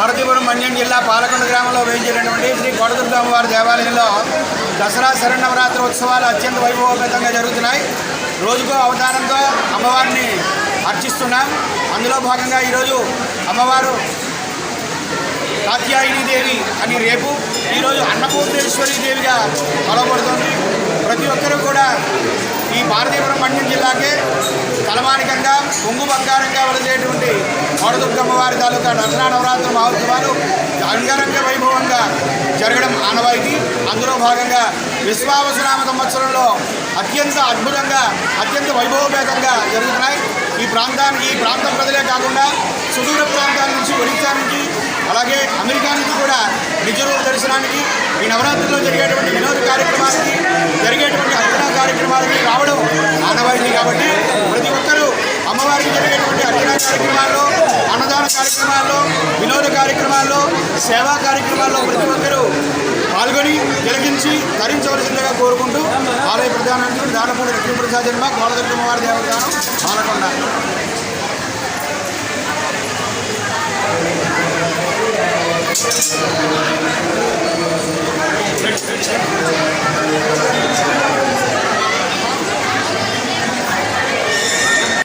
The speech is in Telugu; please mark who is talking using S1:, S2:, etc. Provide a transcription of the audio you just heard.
S1: పార్వతీపురం మండ్యం జిల్లా పాలకొండ గ్రామంలో వేయించినటువంటి శ్రీ కోటదుర్గ అమ్మవారి దేవాలయంలో దసరా శరణవరాత్రి ఉత్సవాలు అత్యంత వైభవోపేతంగా జరుగుతున్నాయి. రోజుకో అవతారంతో అమ్మవారిని అర్చిస్తున్నాం. అందులో భాగంగా ఈరోజు అమ్మవారు కాత్యాయని దేవి అని రేపు ఈరోజు అన్నపూర్ణేశ్వరి దేవిగా కొలబడుతుంది ప్రతి ఒక్కరూ కూడా ఈ భారతీపురం మండ్యం జిల్లాకే తలమానికంగా పొంగు బంగారంగా వదిలేటువంటి కోడదుర్గమ్మ వారి తాలూకా దసరా నవరాత్రి మహోత్సవాలు అంగరంగ వైభవంగా జరగడం ఆనవాయితీ. అందులో భాగంగా విశ్వావసనామ సంవత్సరంలో అత్యంత అద్భుతంగా అత్యంత వైభవపేతంగా జరుగుతున్నాయి. ఈ ప్రాంతానికి ఈ ప్రాంతం ప్రజలే కాకుండా సుదూర ప్రాంతాల నుంచి ఒడిశా నుంచి అలాగే అమెరికా నుంచి కూడా నిజరూప దర్శనానికి ఈ నవరాత్రిలో జరిగేటువంటి వినోద కార్యక్రమానికి జరిగేటువంటి అర్చనా కార్యక్రమాలకి రావడం ఆనవాయితీ కాబట్టి ప్రతి ఒక్కరూ అమ్మవారికి జరిగేటువంటి అర్చనా కార్యక్రమాల్లో అన్నదాన కార్యక్రమాల్లో వినోద కార్యక్రమాల్లో సేవా కార్యక్రమాల్లో ప్రతి ఒక్కరూ పాల్గొని తిలకించి ధరించవలసిందిగా కోరుకుంటూ ఆలయ ప్రధానానికి దానపూడి లక్ష్మీప్రసాద్ జన్మ కోలదుర్గమ్మ వారి దేవస్థానం పాలకొండ.